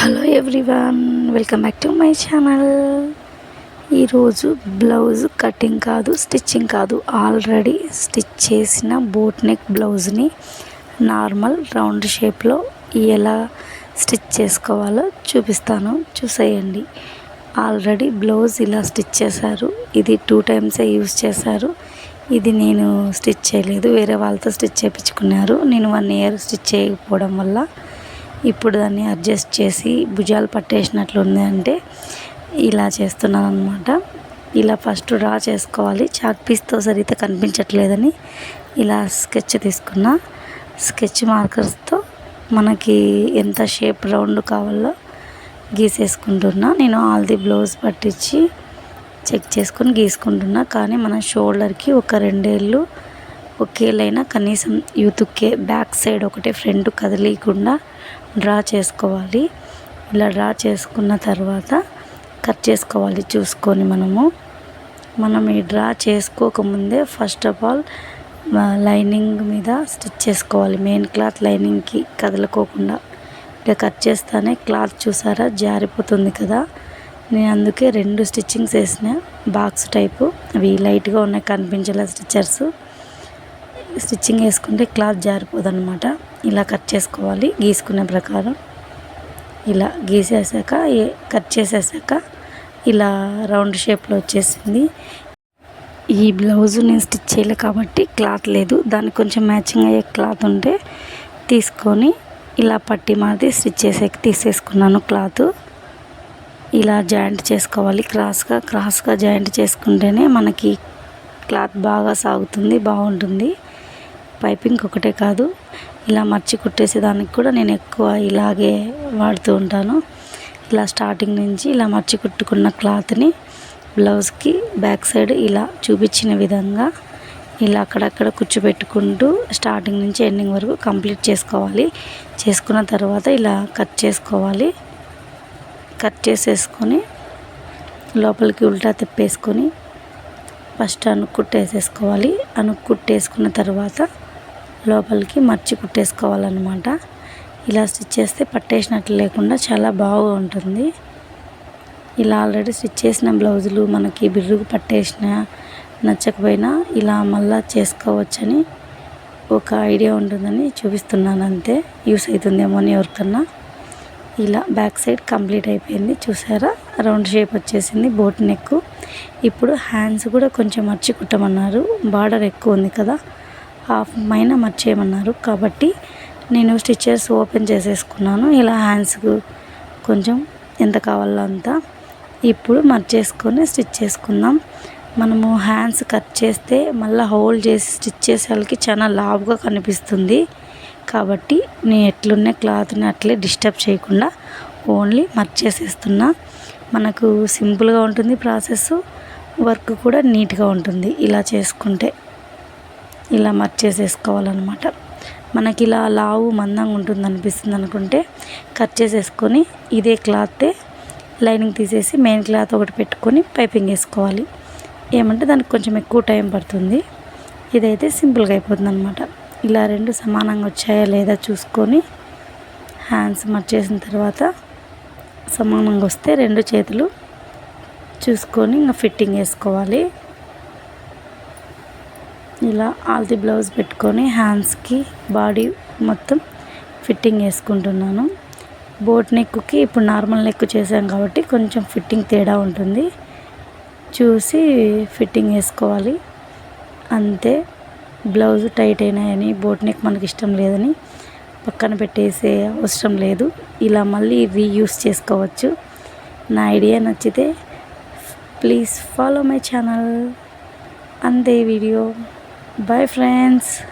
Hello everyone welcome back to my channel. ఈరోజు blouse cutting కాదు stitching కాదు. Already stitch చేసిన బోట్ నెక్ బ్లౌజ్ని నార్మల్ రౌండ్ షేప్లో ఎలా స్టిచ్ చేసుకోవాలో చూపిస్తాను. చూసేయండి. ఆల్రెడీ బ్లౌజ్ ఇలా స్టిచ్ చేశారు. ఇది టూ టైమ్సే యూస్ చేశారు. ఇది నేను స్టిచ్ చేయలేదు. వేరే వాళ్ళతో స్టిచ్ చేయించుకున్నారు. నేను వన్ ఇయర్ స్టిచ్ చేయకపోవడం వల్ల ఇప్పుడు దాన్ని అడ్జస్ట్ చేసి భుజాలు పట్టేసినట్లుంది అంటే ఇలా చేస్తున్నాను అనమాట ఇలా ఫస్ట్ డ్రా చేసుకోవాలి. చాక్ పీస్తో సరిగ్గా కనిపించట్లేదని ఇలా స్కెచ్ తీసుకున్న. స్కెచ్ మార్కర్స్తో మనకి ఎంత షేప్ రౌండ్ కావాలో గీసేసుకుంటున్నా. నేను ఆల్ది బ్లౌజ్ పట్టించి చెక్ చేసుకొని గీసుకుంటున్నా. కానీ మన షోల్డర్కి ఒక రెండేళ్ళు ఒకేలైనా కనీసం యూతుక్కే బ్యాక్ సైడ్ ఒకటే ఫ్రంట్ కదిలీకుండా డ్రా చేసుకోవాలి. ఇలా డ్రా చేసుకున్న తర్వాత కట్ చేసుకోవాలి చూసుకొని మనము. మనం ఈ డ్రా చేసుకోకముందే ఫస్ట్ ఆఫ్ ఆల్ లైనింగ్ మీద స్టిచ్ చేసుకోవాలి. మెయిన్ క్లాత్ లైనింగ్కి కదలకోకుండా. ఇక కట్ చేస్తానే క్లాత్ చూసారా? జారిపోతుంది కదా. నేను అందుకే రెండు స్టిచ్చింగ్స్ వేసిన బాక్స్ టైపు. అవి లైట్గా ఉన్నాయి కనిపించేలా స్టిచ్చర్స్. స్టిచ్చింగ్ వేసుకుంటే క్లాత్ జారిపోదు అనమాట ఇలా కట్ చేసుకోవాలి గీసుకునే ప్రకారం. ఇలా గీసేసాక కట్ చేసేసాక ఇలా రౌండ్ షేప్లో వచ్చేసింది. ఈ బ్లౌజ్ నేను స్టిచ్ చేయలే కాబట్టి క్లాత్ లేదు. దానికి కొంచెం మ్యాచింగ్ అయ్యే క్లాత్ ఉంటే తీసుకొని ఇలా పట్టి మాది స్టిచ్ చేసేకి తీసేసుకున్నాను క్లాత్. ఇలా జాయింట్ చేసుకోవాలి. క్రాస్గా క్రాస్గా జాయింట్ చేసుకుంటేనే మనకి క్లాత్ బాగా సాగుతుంది బాగుంటుంది. పైపింగ్ ఒకటే కాదు ఇలా మర్చి కుట్టేసేదానికి కూడా నేను ఎక్కువ ఇలాగే వాడుతూ ఉంటాను. ఇలా స్టార్టింగ్ నుంచి ఇలా మర్చి కుట్టుకున్న క్లాత్ని బ్లౌజ్కి బ్యాక్ సైడ్ ఇలా చూపించిన విధంగా ఇలా అక్కడక్కడ కూర్చోబెట్టుకుంటూ స్టార్టింగ్ నుంచి ఎండింగ్ వరకు కంప్లీట్ చేసుకోవాలి. చేసుకున్న తర్వాత ఇలా కట్ చేసుకోవాలి. కట్ చేసేసుకొని లోపలికి ఉల్టా తిప్పేసుకొని ఫస్ట్ అనుకుట్టేసేసుకోవాలి అనుకుట్టేసుకున్న తర్వాత లోపలికి మర్చి కుట్టేసుకోవాలన్నమాట. ఇలా స్టిచ్ చేస్తే పట్టేసినట్లు లేకుండా చాలా బాగా ఉంటుంది. ఇలా ఆల్రెడీ స్టిచ్ చేసిన బ్లౌజులు మనకి బిర్రుకు పట్టేసిన నచ్చకపోయినా ఇలా మళ్ళా చేసుకోవచ్చని ఒక ఐడియా ఉంటుందని చూపిస్తున్నాను అంతే. యూస్ అవుతుందేమో అని ఎవరికన్నా. ఇలా బ్యాక్ సైడ్ కంప్లీట్ అయిపోయింది. చూసారా? రౌండ్ షేప్ వచ్చేసింది బోట్ నెక్ ఇప్పుడు హ్యాండ్స్ కూడా కొంచెం మర్చి కుట్టమన్నారు. బార్డర్ ఎక్కువ ఉంది కదా. హాఫ్ మైన మర్చేయమన్నారు. కాబట్టి నేను స్టిచ్చెస్ ఓపెన్ చేసేసుకున్నాను. ఇలా హ్యాండ్స్కు కొంచెం ఎంత కావాలో అంత. ఇప్పుడు మర్చేసుకొని స్టిచ్ చేసుకుందాం. మనము హ్యాండ్స్ కట్ చేస్తే మళ్ళీ హోల్డ్ చేసి స్టిచ్ చేసే వాళ్ళకి చాలా లావుగా కనిపిస్తుంది. కాబట్టి నేను ఎట్లున్న క్లాత్ని అట్లే డిస్టర్బ్ చేయకుండా ఓన్లీ మర్చేసేస్తున్నా. మనకు సింపుల్గా ఉంటుంది ప్రాసెస్. వర్క్ కూడా నీట్గా ఉంటుంది. ఇలా చేసుకుంటే ఇలా మర్చేసేసుకోవాలన్నమాట. మనకి ఇలా లావు మందంగా ఉంటుంది అనిపిస్తుంది అనుకుంటే కట్ చేసేసుకొని ఇదే క్లాత్ లైనింగ్ తీసేసి మెయిన్ క్లాత్ ఒకటి పెట్టుకొని పైపింగ్ వేసుకోవాలి. ఏమంటే దానికి కొంచెం ఎక్కువ టైం పడుతుంది. ఇదైతే సింపుల్గా అయిపోతుంది అనమాట ఇలా రెండు సమానంగా వచ్చాయా లేదా చూసుకొని హ్యాండ్స్ మర్చేసిన తర్వాత సమానంగా వస్తే రెండు చేతులు చూసుకొని ఇంకా ఫిట్టింగ్ వేసుకోవాలి. ఇలా ఆల్తి బ్లౌజ్ పెట్టుకొని హ్యాండ్స్కి బాడీ మొత్తం ఫిట్టింగ్ వేసుకుంటున్నాను బోట్ నెక్కి ఇప్పుడు నార్మల్ నెక్ చేసాం కాబట్టి కొంచెం ఫిట్టింగ్ తేడా ఉంటుంది. చూసి ఫిట్టింగ్ వేసుకోవాలి అంతే. బ్లౌజ్ టైట్ అయినాయని బోట్ నెక్ మనకి ఇష్టం లేదని పక్కన పెట్టేసే అవసరం లేదు. ఇలా మళ్ళీ రీయూస్ చేసుకోవచ్చు. నా ఐడియా నచ్చితే ప్లీజ్ ఫాలో మై ఛానల్ అంతే వీడియో bye friends.